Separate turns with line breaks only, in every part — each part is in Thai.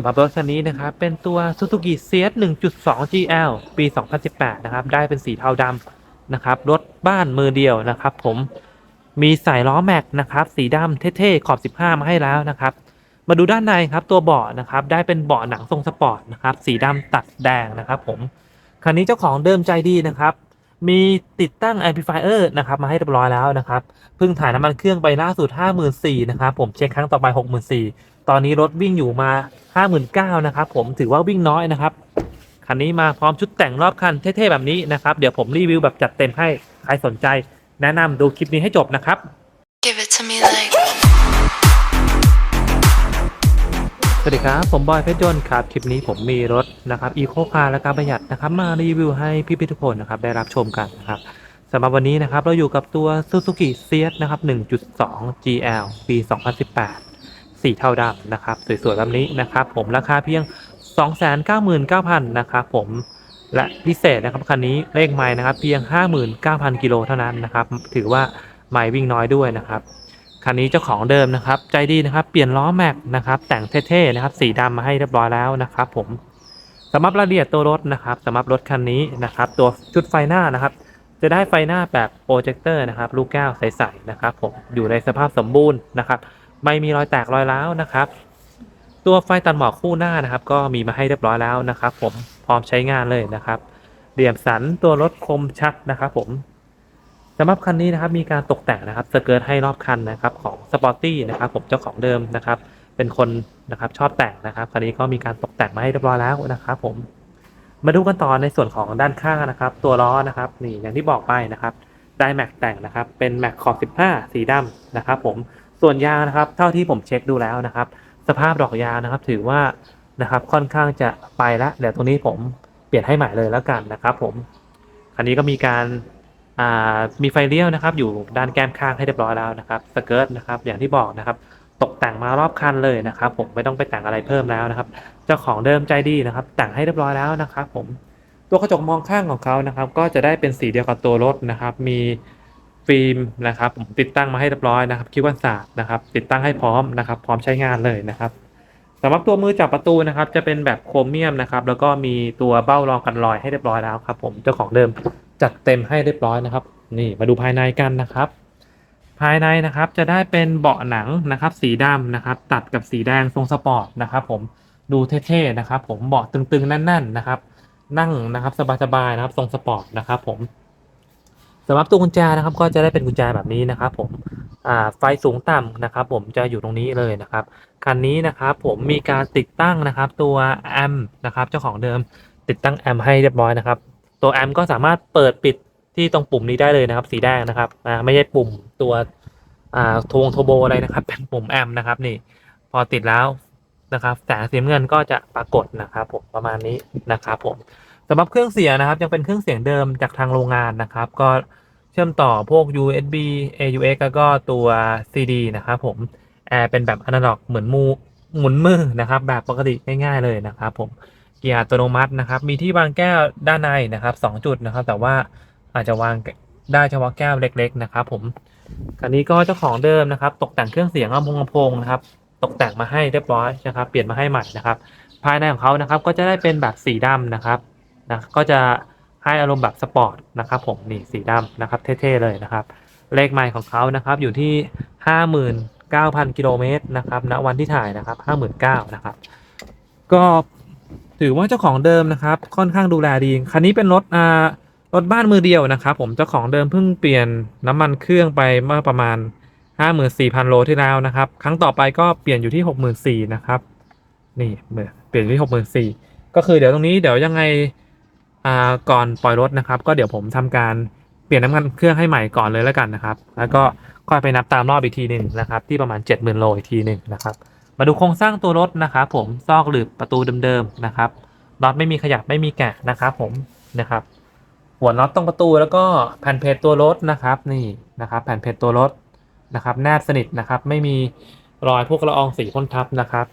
สำหรับรถคันนี้นะครับ เป็นตัว Suzuki CS 1.2 GL ปี 2018 นะครับ ได้เป็นสีเทาดำนะครับ รถบ้านมือเดียวนะครับ ผม มีใส่ล้อแม็กนะครับ สีดำเท่ๆ ขอบ 15 มาให้แล้วนะครับ มาดูด้านในครับ ตัวเบาะนะครับ ได้เป็นเบาะหนังทรงสปอร์ตนะครับ สีดำตัดแดงนะครับผม คันนี้เจ้าของเดิมใจดีนะครับ มีติดตั้ง amplifier นะครับ มาให้เรียบร้อยแล้วนะครับ เพิ่งถ่ายน้ำมันเครื่องไปล่าสุด 54,000นะครับ ผมเช็คครั้งต่อไป 64,000 ตอนนี้รถวิ่งอยู่มา 59,000นะครับผมถือว่าวิ่งน้อยนะครับ คันนี้มาพร้อมชุดแต่งรอบคันเท่ๆแบบนี้นะครับ เดี๋ยวผมรีวิวแบบจัดเต็มให้ ใครสนใจ แนะนำดูคลิปนี้ให้จบนะครับ
Give it to me like
สวัสดีครับ ผมบอยเพชรยนต์ครับ คลิปนี้ผมมีรถนะครับอีโคคาร์และการประหยัดนะครับ มารีวิวให้พี่ๆทุกคนนะครับ ได้รับชมกันนะครับสำหรับวันนี้นะครับ เราอยู่กับตัว Suzuki c s นะครับ 1.2 GL ปี 2018 สีเทาดำนะครับ สวยๆแบบนี้นะครับ ผมราคาเพียง 299,000 นะครับ ผมและพิเศษนะครับคันนี้เลขไม้นะครับ เพียง 59,000 กิโลเท่านั้นนะครับ ถือว่าไม้วิ่งน้อยด้วยนะครับคันนี้เจ้าของเดิมนะครับ ใจดีนะครับ เปลี่ยนล้อแม็กนะครับ แต่งเท่ๆนะครับ สีดำมาให้เรียบร้อยแล้วนะครับ ผมสำหรับรายละเอียดตัวรถนะครับสำหรับรถคันนี้นะครับ ตัวชุดไฟหน้านะครับ จะได้ไฟหน้าแบบโปรเจคเตอร์นะครับ ลูกแก้วใสๆนะครับ ผมอยู่ในสภาพสมบูรณ์นะครับ ไม่มีรอยแตกรอยร้าวนะครับ ตัวไฟตัดหมอกคู่หน้านะครับ ก็มีมาให้เรียบร้อยแล้วนะครับ ผมพร้อมใช้งานเลยนะครับเหลี่ยมสันตัวรถคมชัดนะครับ ผมสำหรับคันนี้นะครับมีการตกแต่งนะครับสเกิร์ตให้รอบคันนะครับของสปอร์ตี้นะครับผมเจ้าของเดิมนะครับ เป็นคนนะครับชอบแต่งนะครับคันนี้ก็มีการตกแต่งมาให้เรียบร้อยแล้วนะครับ ผมมาดูกันต่อในส่วนของด้านข้างนะครับ ตัวล้อนะครับนี่อย่างที่บอกไปนะครับได้แม็กแต่งนะครับ เป็นแม็กขอบ15 สีดำนะครับ ผม ส่วนยางนะครับ เท่าที่ผมเช็คดูแล้วนะครับ สภาพดอกยางนะครับ ถือว่านะครับค่อนข้างจะไปแล้วเดี๋ยวตรงนี้ผมเปลี่ยนให้ใหม่เลยแล้วกันนะครับ ผมคันนี้ก็มีการามีไฟเลี้ยวนะครับ อยู่ด้านแก้มข้างให้เรียบร้อยแล้วนะครับสเกิร์ตนะครับอย่างที่บอกนะครับ ตกแต่งมารอบคันเลยนะครับ ผมไม่ต้องไปแต่งอะไรเพิ่มแล้วนะครับ เจ้าของเดิมใจดีนะครับ แต่งให้เรียบร้อยแล้วนะครับ ผมตัวกระจกมองข้างของเขานะครับ ก็จะได้เป็นสีเดียวกับตัวรถนะครับ มี ฟิล์มนะครับผมติดตั้งมาให้เรียบร้อยนะครับคิดว่าสาดนะครับติดตั้งให้พร้อมนะครับพร้อมใช้งานเลยนะครับสำหรับตัวมือจับประตูนะครับ จะเป็นแบบโครเมียมนะครับแล้วก็มีตัวเบ้ารองกันรอยให้เรียบร้อยแล้วครับ ผมเจ้าของเดิมจัดเต็มให้เรียบร้อยนะครับ นี่มาดูภายในกันนะครับ ภายในนะครับจะได้เป็นเบาะหนังนะครับ สีดำนะครับ ตัดกับสีแดงทรงสปอร์ตนะครับ ผมดูเท่ๆนะครับ ผมเบาะตึงๆแน่น ๆนะครับ นั่งนะครับสบายๆนะครับ ทรงสปอร์ตนะครับ ผม สำหรับตัวกุญแจนะครับก็จะได้เป็นกุญแจแบบนี้นะครับ ผมไฟสูงต่ำนะครับ ผมจะอยู่ตรงนี้เลยนะครับคันนี้นะครับผมมีการติดตั้งนะครับตัวแอมนะครับเจ้าของเดิมติดตั้งแอมให้เรียบร้อยนะครับ ตัวแอมก็สามารถเปิดปิดที่ตรงปุ่มนี้ได้เลยนะครับ สีแดงนะครับไม่ใช่ปุ่มตัวทวงโทโบอะไรนะครับ เป็นปุ่มแอมนะครับนี่ พอติดแล้วนะครับแสงสีเงินก็จะปรากฏนะครับผมประมาณนี้นะครับผม สำหรับเครื่องเสียงนะครับ ยังเป็นเครื่องเสียงเดิมจากทางโรงงานนะครับ ก็เชื่อมต่อพวก USB AUX แล้วก็ตัว CD นะครับผมแอร์เป็นแบบอนาล็อกเหมือนมูหมุนมือนะครับ แบบปกติง่ายๆเลยนะครับ ผมเกียร์อัตโนมัตินะครับ มีที่วางแก้วด้านในนะครับสองจุดนะครับ แต่ว่าอาจจะวางได้เฉพาะแก้วเล็ก ๆ นะครับ ผมคันนี้ก็เจ้าของเดิมนะครับ ตกแต่งเครื่องเสียงลำโพงลำโพงนะครับ ตกแต่งมาให้เรียบร้อยนะครับ เปลี่ยนมาให้ใหม่นะครับ ภายในของเขานะครับ ก็จะได้เป็นแบบสีดำนะครับ นะก็จะให้อารมณ์แบบสปอร์ตนะครับผมนี่สีดำนะครับเท่ๆเลยนะครับ เลขไมล์ของเขานะครับอยู่ที่ 59,000 กิโลเมตรนะครับณวันที่ถ่ายนะครับ 59,000นะครับก็ถือว่าเจ้าของเดิมนะครับ ค่อนข้างดูแลดี คันนี้เป็นรถอ่ารถบ้านมือเดียวนะครับ ผมเจ้าของเดิมเพิ่งเปลี่ยนน้ำมันเครื่องไปเมื่อประมาณ 54,000 โลที่แล้วนะครับ ครั้งต่อไปก็เปลี่ยนอยู่ที่ 64,000นะครับนี่เปลี่ยนอยู่ที่ 64,000ก็คือเดี๋ยวตรงนี้เดี๋ยวยังไง ก่อนปล่อยรถนะครับ ก็เดี๋ยวผมทำการเปลี่ยนน้ำมันเครื่องให้ใหม่ก่อนเลยแล้วกันนะครับ แล้วก็ค่อยไปนับตามรอบอีกทีหนึ่งนะครับ ที่ประมาณ 70,000โลอีกทีหนึ่งนะครับ มาดูโครงสร้างตัวรถนะครับผมซอกหลืบประตูเดิมๆนะครับน็อตไม่มีขยับไม่มีแกะนะครับผมนะครับ หัวน็อตตรงประตูแล้วก็แผ่นเพจตัวรถนะครับนี่นะครับ แผ่นเพจตัวรถนะครับแนบสนิทนะครับ ไม่มีรอยพวกละอองสีพ่นทับนะครับ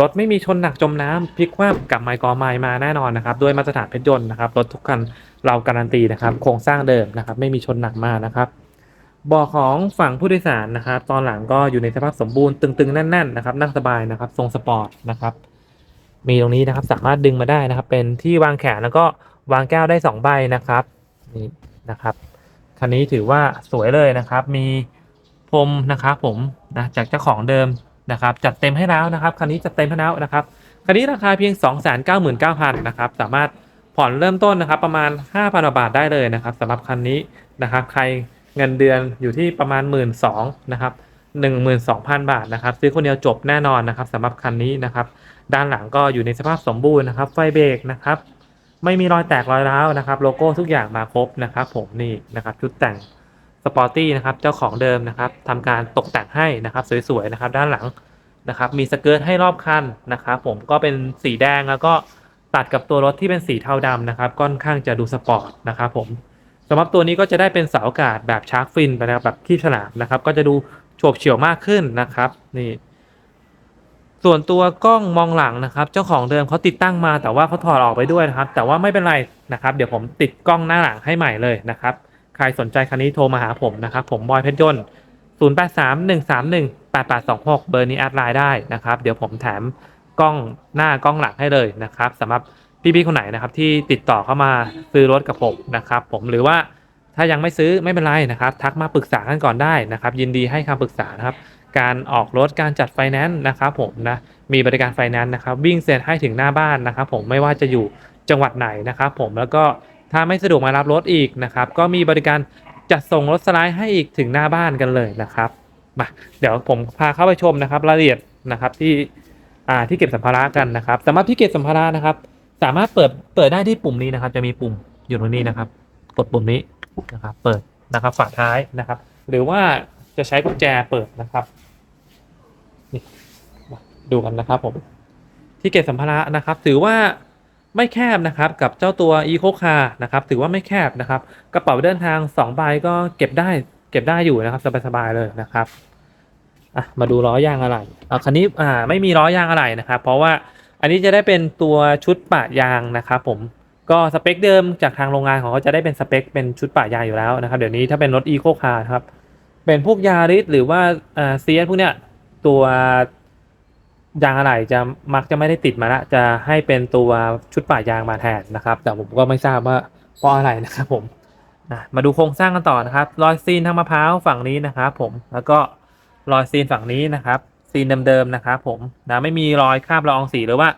รถไม่มีชนหนักจมน้ำพลิกคว่ำกับไมค์กอไมค์มาแน่นอนนะครับด้วยมาตรฐานเพชรยนต์นะครับรถทุกคันเราการันตีนะครับโครงสร้างเดิมนะครับไม่มีชนหนักมากนะครับบาะของฝั่งผู้โดยสารนะครับตอนหลังก็อยู่ในสภาพสมบูรณ์ตึงๆแน่นๆนะครับนั่งสบายนะครับทรงสปอร์ตนะครับมีตรงนี้นะครับสามารถดึงมาได้นะครับ เป็นที่วางแขนแล้วก็วางแก้วได้สองใบนะครับนี่นะครับคันนี้ถือว่าสวยเลยนะครับ มีพรมนะครับผมนะจากเจ้าของเดิม นะครับจัดเต็มให้แล้วนะครับคันนี้จัดเต็มให้แล้วนะครับคันนี้ราคาเพียง 299,000นะครับสามารถผ่อนเริ่มต้นนะครับประมาณ 5,000 บาทได้เลยนะครับสำหรับคันนี้นะครับใครเงินเดือนอยู่ที่ประมาณ 1 2ื่นนะครับ12,000 บาทนะครับซื้อคนเดียวจบแน่นอนนะครับสำหรับคันนี้นะครับด้านหลังก็อยู่ในสภาพสมบูรณ์นะครับไฟเบรกนะครับไม่มีรอยแตกรอยร้าวนะครับโลโก้ทุกอย่างมาครบนะครับผมนี่นะครับชุดแต่ง ปอร์ตี้นะครับเจ้าของเดิมนะครับทำการตกแต่งให้นะครับสวยๆนะครับด้านหลังนะครับมีสเกิร์ตให้รอบคันนะครับผมก็เป็นสีแดงแล้วก็ตัดกับตัวรถที่เป็นสีเทาดำนะครับค่อนข้างจะดูสปอร์ตนะครับผมสำหรับตัวนี้ก็จะได้เป็นเสาอากาศแบบชาร์กฟินไปนะครับแบบที่สนามนะครับก็จะดูโฉบเฉี่ยวมากขึ้นนะครับนี่ส่วนตัวกล้องมองหลังนะครับ เจ้าของเดิมเขาติดตั้งมาแต่ว่าเขาถอดออกไปด้วยนะครับ แต่ว่าไม่เป็นไรนะครับ เดี๋ยวผมติดกล้องหน้าหลังให้ใหม่เลยนะครับ ใครสนใจคันนี้โทรมาหาผมนะครับ ผมบอยเพชรยนต์0831318826 เบอร์นี้แอดไลน์ได้นะครับ เดี๋ยวผมแถมกล้องหน้ากล้องหลังให้เลยนะครับสำหรับพี่ๆคนไหนนะครับ ที่ติดต่อเข้ามาซื้อรถกับผมนะครับ ผมหรือว่าถ้ายังไม่ซื้อไม่เป็นไรนะครับ ทักมาปรึกษากันก่อนได้นะครับ ยินดีให้คำปรึกษานะครับ การออกรถการจัดไฟแนนซ์นะครับ ผมนะมีบริการไฟแนนซ์นะครับ วิ่งเสร็จให้ถึงหน้าบ้านนะครับ ผมไม่ว่าจะอยู่จังหวัดไหนนะครับ ผมแล้วก็ ถ้าไม่สะดวกมารับรถอีกนะครับ ก็มีบริการจัดส่งรถสไลด์ให้อีกถึงหน้าบ้านกันเลยนะครับมาเดี๋ยวผมพาเข้าไปชมนะครับรายละเอียดนะครับที่อ่าที่เก็บสัมภาระกันนะครับสำหรับที่เก็บสัมภาระนะครับ สามารถเปิดเปิดได้ที่ปุ่มนี้นะครับ จะมีปุ่มอยู่ตรงนี้นะครับ กดปุ่มนี้นะครับ เปิดนะครับฝาท้ายนะครับ หรือว่าจะใช้กุญแจเปิดนะครับนี่มาดูกันนะครับผมที่เก็บสัมภาระนะครับ ถือว่า ไม่แคบนะครับกับเจ้าตัว Eco Car นะครับถือว่าไม่แคบนะครับ กระเป๋าเดินทาง2ใบก็เก็บได้เก็บได้อยู่นะครับสบายๆเลยนะครับอะมาดูล้อยางอะไรอะคันนี้อ่าไม่มีล้อยางอะไรนะครับ เพราะว่าอันนี้จะได้เป็นตัวชุดปะยางนะครับผมก็สเปคเดิมจากทางโรงงานของเขาจะได้เป็นสเปคเป็นชุดปะยางอยู่แล้วนะครับเดี๋ยวนี้ถ้าเป็นรถ Eco Car ครับเป็นพวกยาริสหรือว่าอ่าเซียพวกเนี้ยตัว ยางอะไหล่จะมักจะไม่ได้ติดมาละจะให้เป็นตัวชุดป่ายางมาแทนนะครับ แต่ผมก็ไม่ทราบว่าเพราะอะไรนะครับผมมาดูโครงสร้างกันต่อนะครับ รอยซีนทางมะพร้าวฝั่งนี้นะครับผมแล้วก็รอยซีนฝั่งนี้นะครับซีนเดิมๆนะครับผมนะไม่มีรอยคราบละอองสีหรือว่า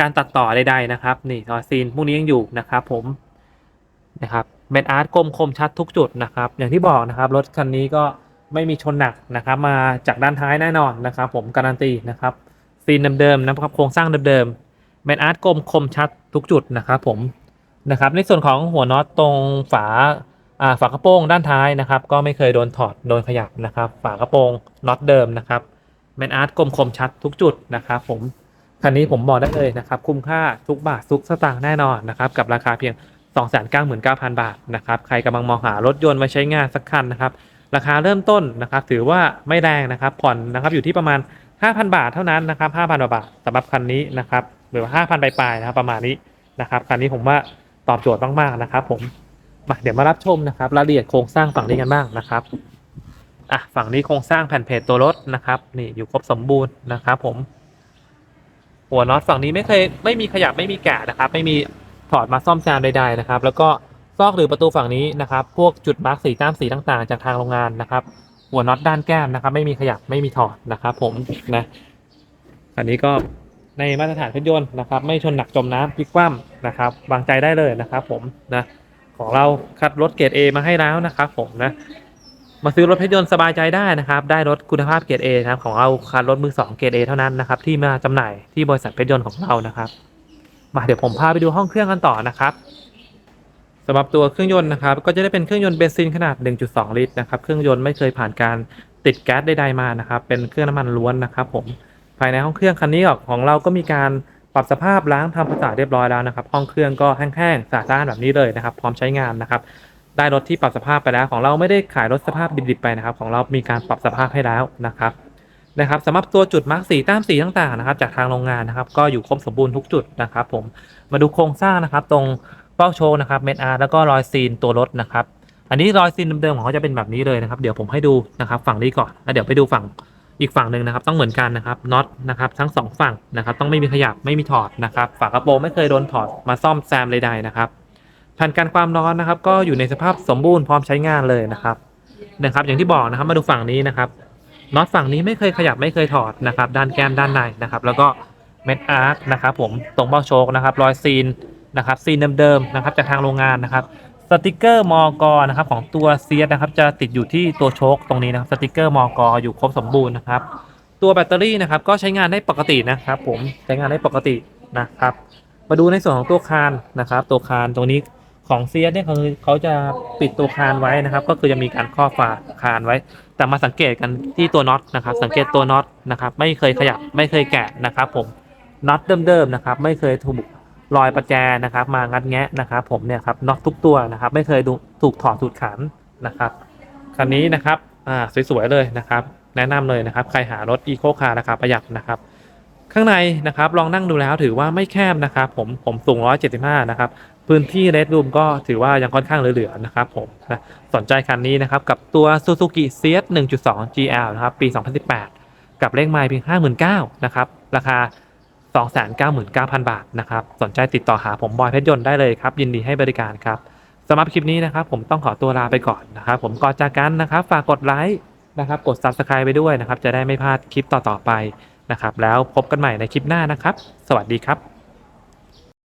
การตัดต่อใดๆนะครับ นี่รอยซีนพวกนี้ยังอยู่นะครับ ผมนะครับเม็ดอาร์ตคมคมชัดทุกจุดนะครับ อย่างที่บอกนะครับรถคันนี้ก็ไม่มีชนหนักนะครับ มาจากด้านท้ายแน่นอนนะครับ ผมการันตีนะครับ ซีนเดิมๆนะครับโครงสร้างเดิมๆเม็ดอาร์ตกลมคมชัดทุกจุดนะครับผมนะครับในส่วนของหัวน็อตตรงฝาฝากระโปรงด้านท้ายนะครับ ก็ไม่เคยโดนถอดโดนขยับนะครับ ฝากระโปรงน็อตเดิมนะครับเม็ดอาร์ตกลมคมชัดทุกจุดนะครับผมคันนี้ผมบอกได้เลยนะครับ คุ้มค่าทุกบาททุกสตางค์แน่นอนนะครับกับราคาเพียง 299,000 บาทนะครับใครกำลังมองหารถยนต์มาใช้งานสักคันนะครับ ราคาเริ่มต้นนะครับ ถือว่าไม่แรงนะครับผ่อนนะครับอยู่ที่ประมาณ 5,000 บาทเท่านั้นนะครับ5,000กว่าบาทสำหรับคันนี้นะครับหรือว่า5,000ปลายๆนะครับประมาณนี้นะครับคันนี้ผมว่าตอบโจทย์มากๆนะครับ ผมมาเดี๋ยวมารับชมนะครับรายละเอียดโครงสร้างฝั่งนี้กันบ้างนะครับอะฝั่งนี้โครงสร้างแผ่นเพจตัวรถนะครับนี่อยู่ครบสมบูรณ์นะครับ ผม หัวน็อตฝั่งนี้ไม่เคยไม่มีขยับไม่มีแกะนะครับ ไม่มีถอดมาซ่อมแซมใดๆนะครับ แล้วก็ซอกหรือประตูฝั่งนี้นะครับ พวกจุดมาร์กสีตามสีต่างๆ จากทางโรงงานนะครับ หัวน็อตด้านแก้มนะครับ ไม่มีขยับไม่มีถอดนะครับผมนะอันนี้ก็ในมาตรฐานเครื่องยนต์นะครับ ไม่ชนหนักจมน้ำพลิกคว่ำนะครับวางใจได้เลยนะครับ ผมนะของเราคัดรถเกรด A มาให้แล้วนะครับผมนะมาซื้อรถเพชรยนต์สบายใจได้นะครับ ได้รถคุณภาพเกรด A นะครับของเราคัดรถมือสองเกรด A เท่านั้นนะครับ ที่มาจำหน่ายที่บริษัทเพชรยนต์ของเรานะครับ มาเดี๋ยวผมพาไปดูห้องเครื่องกันต่อนะครับ สำหรับตัวเครื่องยนต์นะครับก็จะได้เป็นเครื่องยนต์เบนซินขนาด 1.2 ลิตรนะครับเครื่องยนต์ไม่เคยผ่านการติดแก๊สใดๆมานะครับเป็นเครื่องน้ำมันล้วนนะครับผมภายในห้องเครื่องคันนี้ของเราก็มีการปรับสภาพล้างทำความสะอาดเรียบร้อยแล้วนะครับ ห้องเครื่องก็แห้งๆสะอาดแบบนี้เลยนะครับ พร้อมใช้งานนะครับ ได้รถที่ปรับสภาพไปแล้ว ของเราไม่ได้ขายรถสภาพดิบๆไปนะครับ ของเรามีการปรับสภาพให้แล้วนะครับนะครับสำหรับตัวจุดมาร์กสีตามสีต่างๆนะครับ จากทางโรงงานนะครับ ก็อยู่ครบสมบูรณ์ทุกจุดนะครับ ผมมาดูโครงสร้างนะครับ ตรง เป้าโชว์นะครับเมดอาร์แล้วก็รอยซีนตัวรถนะครับ อันนี้รอยซีนเดิมๆของเขาจะเป็นแบบนี้เลยนะครับเดี๋ยวผมให้ดูนะครับฝั่งนี้ก่อนแล้วเดี๋ยวไปดูฝั่งอีกฝั่งหนึ่งนะครับ ต้องเหมือนกันนะครับน็อตนะครับทั้งสองฝั่งนะครับ ต้องไม่มีขยับไม่มีถอดนะครับฝากระโปรงไม่เคยโดนถอดมาซ่อมแซมใดๆนะครับแผ่นกันความร้อนนะครับ ก็อยู่ในสภาพสมบูรณ์พร้อมใช้งานเลยนะครับนะครับ อย่างที่บอกนะครับมาดูฝั่งนี้นะครับน็อตฝั่งนี้ไม่เคยขยับไม่เคยถอดนะครับ ด้านแก้มด้านในนะครับ แล้วก็เม็ดอาร์คนะครับ ผมตรงเบ้าโชคนะครับ รอยซีน นะครับซีนเดิมๆนะครับจากทางโรงงานนะครับสติกเกอร์มอกนะครับของตัวเซียนะครับจะติดอยู่ที่ตัวโชคตรงนี้นะครับสติกเกอร์มอกอยู่ครบสมบูรณ์นะครับ ตัวแบตเตอรี่นะครับก็ใช้งานได้ปกตินะครับผมใช้งานได้ปกตินะครับ มาดูในส่วนของตัวคานนะครับ ตัวคานตรงนี้ของเซียเนี่ยเขาเขาจะปิดตัวคานไว้นะครับ ก็คือจะมีการครอบฝาคานไว้ แต่มาสังเกตกันที่ตัวน็อตนะครับ สังเกตตัวน็อตนะครับ ไม่เคยขยับไม่เคยแกะนะครับ ผมน็อตเดิมๆนะครับ ไม่เคยถูก รอยประแจนะครับ มางัดแงะนะครับ ผมเนี่ยครับน็อตทุกตัวนะครับ ไม่เคยถูกถอดถูกขันนะครับคันนี้นะครับอ่าสวยๆเลยนะครับ แนะนำเลยนะครับ ใครหารถอีโคคาร์ราคาประหยัดนะครับ ข้างในนะครับลองนั่งดูแล้วถือว่าไม่แคบนะครับ ผมผมสูง 175 นะครับ พื้นที่เลดรูมก็ถือว่ายังค่อนข้างเหลือๆนะครับ ผมนะสนใจคันนี้นะครับ กับตัว Suzuki CS 1.2 GL นะครับ ปี 2018 กับเลขไมล์เพียง 59,000นะครับราคา 299,000 บาทนะครับ สนใจติดต่อหาผมบอยเพชรยนต์ได้เลยครับ ยินดีให้บริการครับสำหรับคลิปนี้นะครับ ผมต้องขอตัวลาไปก่อนนะครับ ผมก่อนจากกันนะครับ ฝากกดไลค์นะครับ กด Subscribe ไปด้วยนะครับ จะได้ไม่พลาดคลิปต่อๆไปนะครับ แล้วพบกันใหม่ในคลิปหน้านะครับ สวัสดีครับ